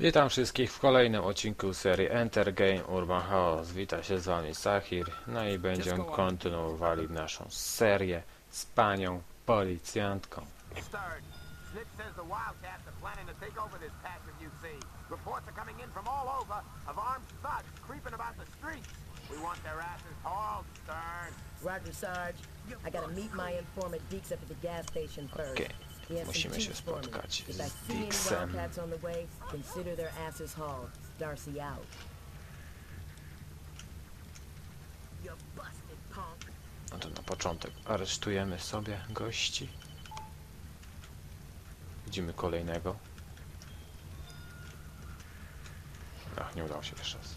Witam wszystkich w kolejnym odcinku serii Enter Game Urban Chaos. Wita się z wami Sahir, no i będziemy kontynuowali naszą serię z panią policjantką. Stern, Snitch says the Wildcats are planning to take over this patch of UC. Reports are coming in from all over of armed thugs creeping about the streets. We want their asses hauled, Stern. Roger, Sarge. I gotta meet my informant Deeks up at the gas station first. Some musimy się spotkać z Dixem. No to na początek aresztujemy sobie gości. Widzimy kolejnego. Ach, nie udało się jeszcze raz.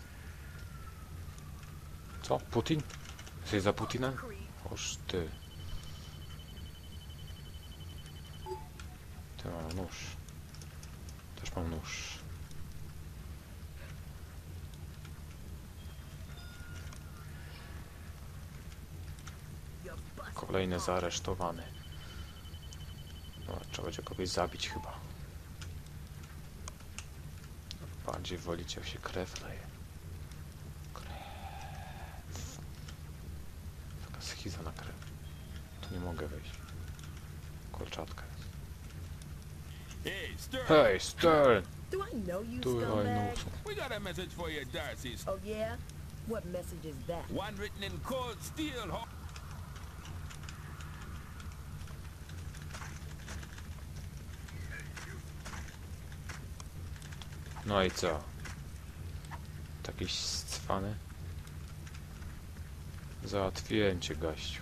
Co? Putin? Jesteś za Putinem? Oż ty. Ty mam nóż. Też mam nóż. Kolejny zaaresztowany. No, trzeba będzie kogoś zabić chyba. Bardziej wolicie, jak się krew leje. Krew. Taka schiza na krew. Tu nie mogę wejść. Kolczatka. Hey, Stern, Hej, Stern! Do I know you, I scumbag? nóż. we got a message for you, Darcy. Oh, yeah? What message is that? One written in cold steel. Ho- No i co? Takiś scwany? Załatwiłem cię, gościu.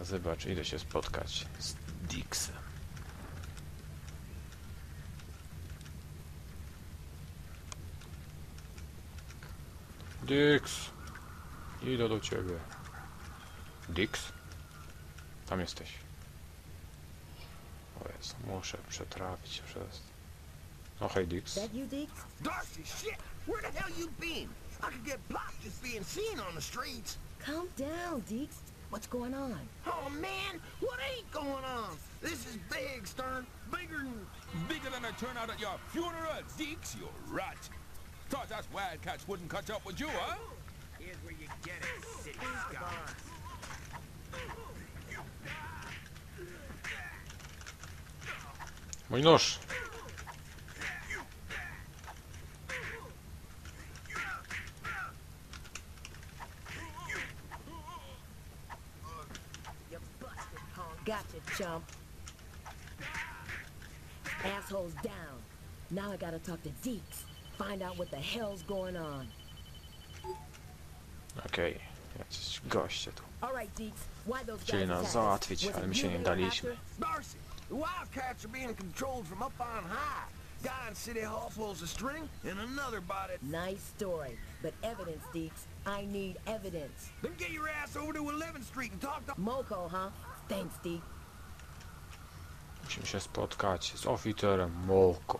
A zobacz, idę się spotkać z Dixem. Dix! Idę do ciebie. Dix? Tam jesteś. O Jezu, muszę przetrafić przez... No hej, Dix. That you, Deeks? Darcy, shit! Where the hell you been? I could get blocked just being seen on the streets. Calm down, Deeks. What's going on? Oh man, what ain't going on? This is big, Stern. Bigger than... Bigger than a turnout at your funeral, Deeks, you rat. Thought us wildcats wouldn't catch up with you, huh? Here's where you get it, city scum. Mój nóż! You. Gotcha, chump. Assholes down. Now I gotta talk to Deeks. Find out what the hell's going on. Okej, jacyś goście tu. All right, Deeks. Why those Chcieli guys nas attack us? załatwić, Was ale it my się you nie they were daliśmy. after? Darcy, the Wildcats are being controlled from up on high. Guy in City Hall pulls a string, and another bought it. Nice story, but evidence, Deeks. I need evidence. Then get your ass over to 11th Street and talk to... Moko, huh? Thanks, Deek. Musimy się spotkać z oficerem Molko.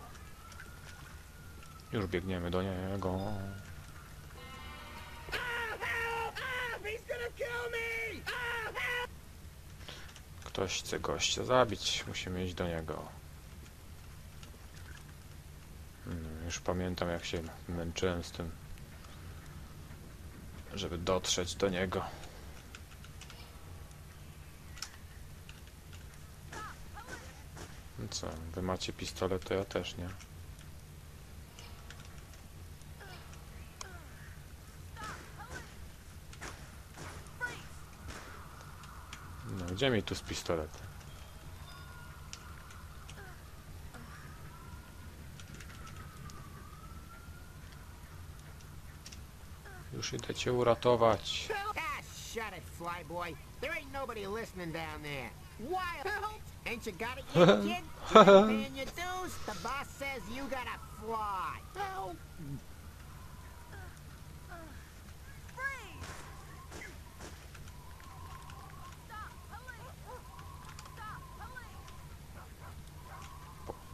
Już biegniemy do niego. Ktoś chce gościa zabić, musimy iść do niego. Hmm, Już pamiętam jak się męczyłem z tym, żeby dotrzeć do niego. No co, wy macie pistolet, to ja też nie. No, gdzie mi tu z pistoletem? Już idę cię uratować. Ah, shut it, flyboy. There ain't nobody listening down there. Wild Ain't you got it yet, kid? Paying your dues? The boss says you gotta fly.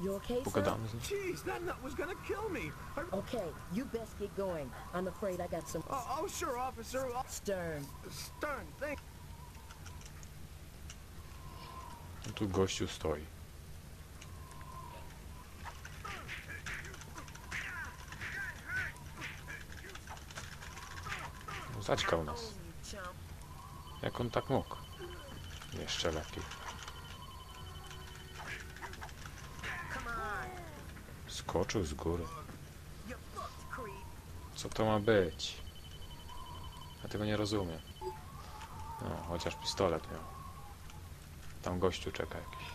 You Pogadamy z nim. Jeez, that nut was gonna kill me. Okay, you best get going. I'm afraid I got some... Oh, oh sure, officer. Oh. Stern. Stern, thank... No tu gościu stoi. No, nas. Jak on tak mógł? Jeszcze lepiej. Skoczył z góry. Co to ma być? Ja tego nie rozumiem. No, chociaż pistolet miał. Tam gościu czeka jakiś.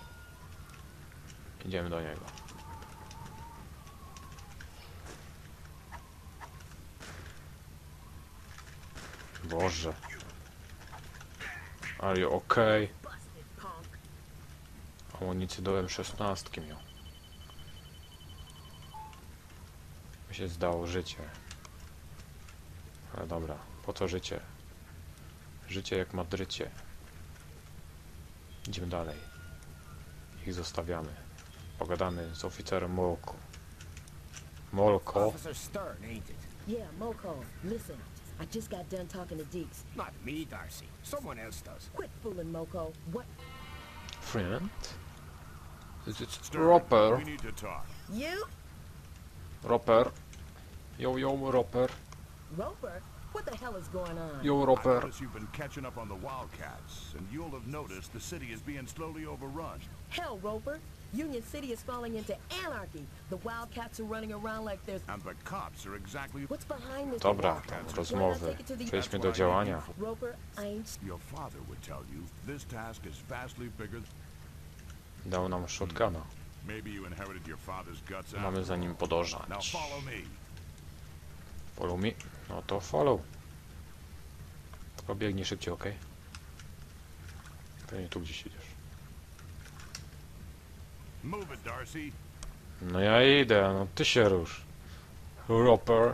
Idziemy do niego. Boże. Are you okay? Amunicję do M16 miał. Się zdało życie. Ale dobra, po co życie? Życie jak Madrycie. Idziemy dalej. Ich zostawiamy. Pogadamy z oficerem Molko. Molko? Officer Stern, ain't it? Yeah, Moko, listen. I just got done talking to Deeks. Not me, Darcy. Someone else does. Quit fooling Moko. What? Friend? Is it Stern, Roper? We need to talk. You? Roper? Yo, yo, Roper. Roper? What the hell is going on? Yo, I Roper. notice you've been catching up on the Wildcats, and you'll have noticed the city is being slowly overrun. Hell, Roper. Union City is falling into anarchy. The Wildcats are running around like there's... And the cops are exactly... What's behind this? Dobra, rozmowy. Przejdźmy do działania. Roper, I. Your father would tell you this task is vastly bigger. Dał nam shotguna. Mamy za nim podążać. Follow me. No to follow. Tylko biegnij szybciej, ok? Pewnie tu gdzieś idziesz. No ja idę, no ty się rusz. Roper.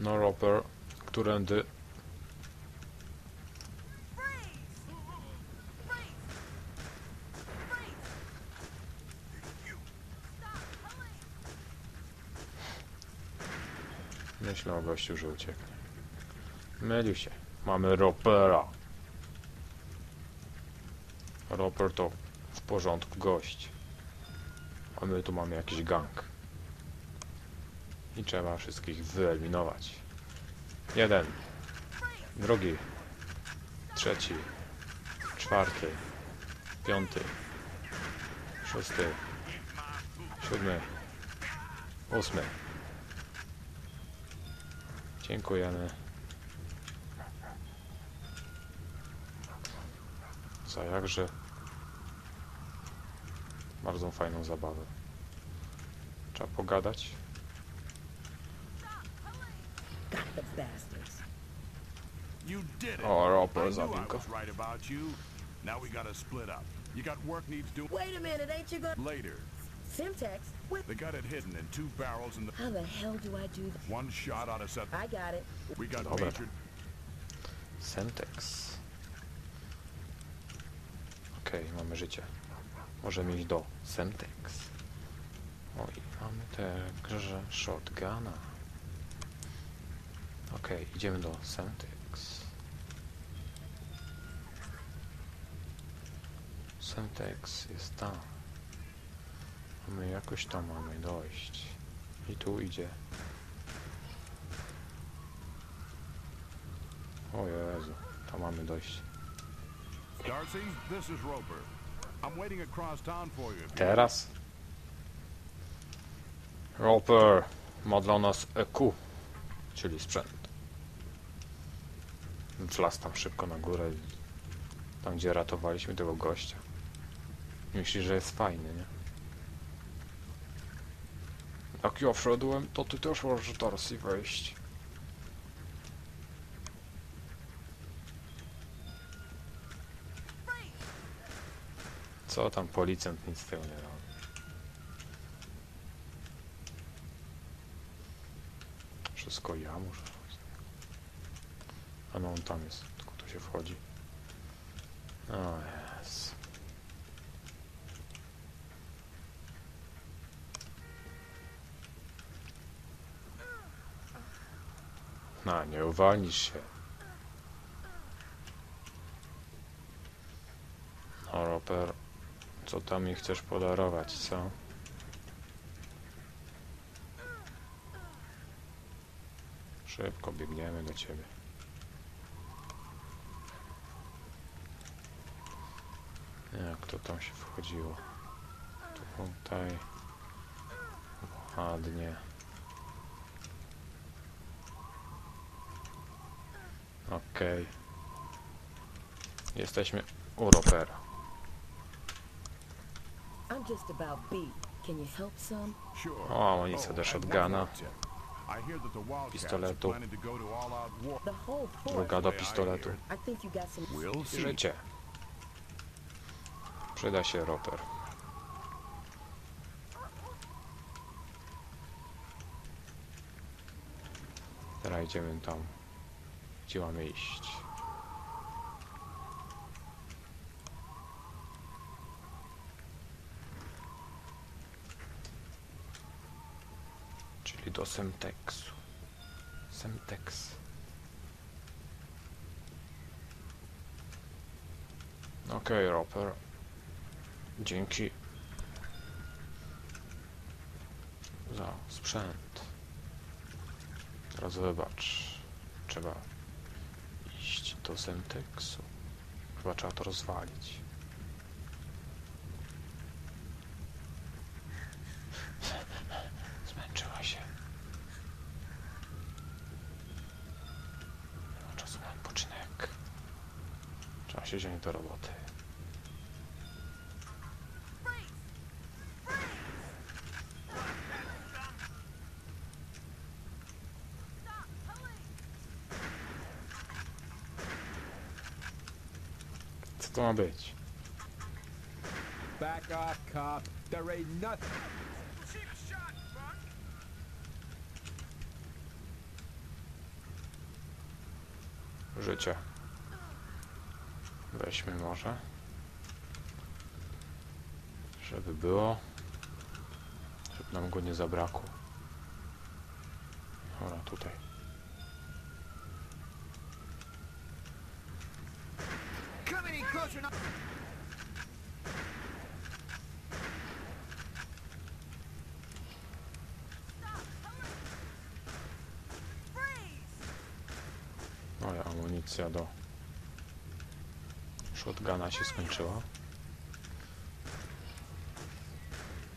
No Roper. Którędy? Myślę o gościu, że ucieknie. Mylił się. Mamy Ropera. Roper to w porządku gość. A my tu mamy jakiś gang. I trzeba wszystkich wyeliminować. Jeden. Drugi. Trzeci. Czwarty. Piąty. Szósty. Siódmy. Ósmy. Dziękujemy. Za jakże bardzo fajną zabawę. Trzeba pogadać. You did it. O, Roper I knew zabił I go. was right about you. Now we gotta split up. You got work needs doing Wait a minute, ain't you gonna... later. Simtex? What? They got it hidden in two barrels in the How the hell do I do that? one shot out of set. I got it. We got Dobra. major Sentex. Okej, mamy życie. Możemy iść do Sentex. O i mamy także shotguna. Okej, idziemy do Sentex. Sentex jest tam. My jakoś tam mamy dojść. I tu idzie. O Jezu, tam mamy dojść. Darcy, this is Roper. I'm waiting across town for you. Teraz? Roper ma dla nas EQ, czyli sprzęt. Wlazł tam szybko na górę, tam gdzie ratowaliśmy tego gościa. Myśli, że jest fajny, nie? Jak ja wszedłem, to ty też możesz Darcy wejść. Co tam policjant nic z tego nie robi. Wszystko ja muszę. A no on tam jest, tylko tu się wchodzi jest. No, nie uwolnisz się. No, Roper, Co tam mi chcesz podarować, co? Szybko biegniemy do ciebie. Jak to tam się wchodziło? Tutaj. Ładnie. Okej. Jesteśmy u Ropera. I'm just about beat. Can you help some? Sure. O, amunicja do and shotguna. Pistoletu. Druga do pistoletu. I. Życie. Przyda się roper. Teraz idziemy tam, gdzie mamy iść. Czyli do Semtexu. Semtex. Okej, Roper. Dzięki za sprzęt. Teraz wybacz. Trzeba do Semtexu. Chyba trzeba to rozwalić. Zmęczyła się. Nie ma czasu na odpoczynek. Trzeba się wziąć do roboty. Co to ma być? Back off, cop. There ain't nothing. Życie. Weźmy może. Żeby było. Żeby nam go nie zabrakło. Dobra, tutaj. Now. Moja amunicja do shotguna się skończyła.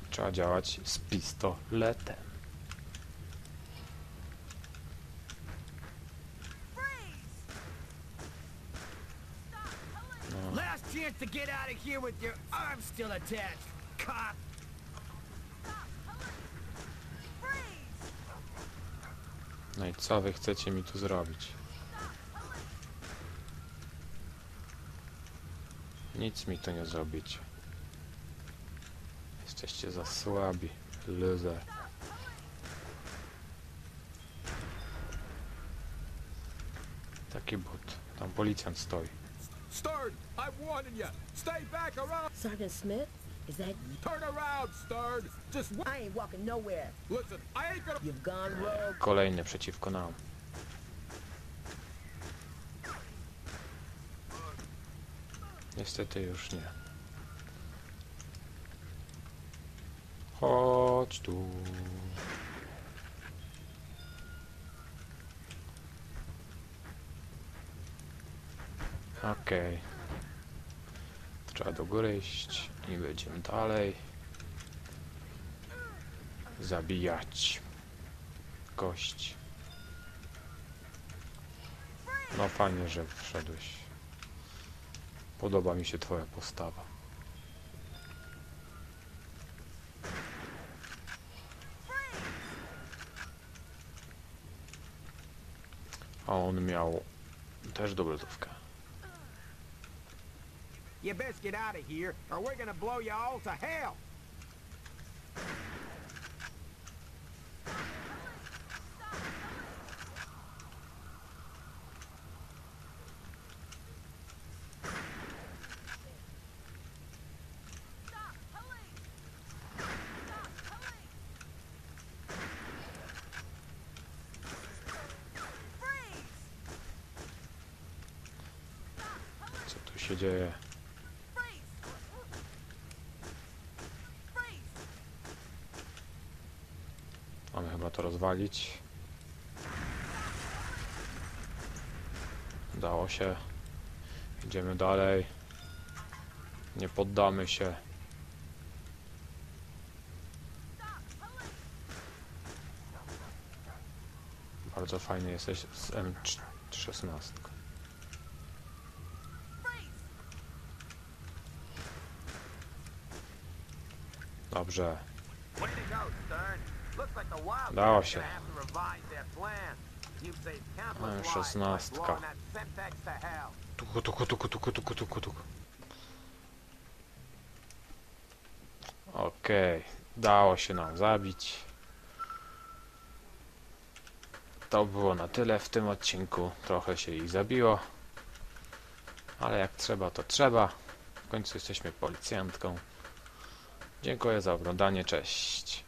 Trzeba działać z pistoletem. No, Last chance to get out of here with your arms still attached, cop. no i co wy chcecie mi tu zrobić? Nic mi tu nie zrobicie. Jesteście za słabi. Loser. Taki but. Tam policjant stoi. Stern, I'm warning you. Stay back around. Sergeant Smith, is that you? Turn around, Stern. Just I ain't walking nowhere. listen. I ain't gonna. You've gone rogue. Kolejny przeciwko nam. Niestety już nie. Chodź tu. Okej. Trzeba do góry iść i będziemy dalej zabijać gość. No fajnie, że wszedłeś. Podoba mi się twoja postawa. A on miał też dobrodówkę. You best get out of here, or we're gonna blow you all to hell. Się dzieje? Mamy chyba to rozwalić. Udało się. Idziemy dalej. Nie poddamy się. Bardzo fajny jesteś z M16. Dobrze. Wildcats się. Mam by szesnastka. Tuku, tuku, tuku, tuku, tuku, tuku, tuku. Okej, dało się nam zabić. To było na tyle w tym odcinku. Trochę się ich zabiło. Ale jak trzeba, to trzeba. W końcu jesteśmy policjantką. Dziękuję za oglądanie. Cześć.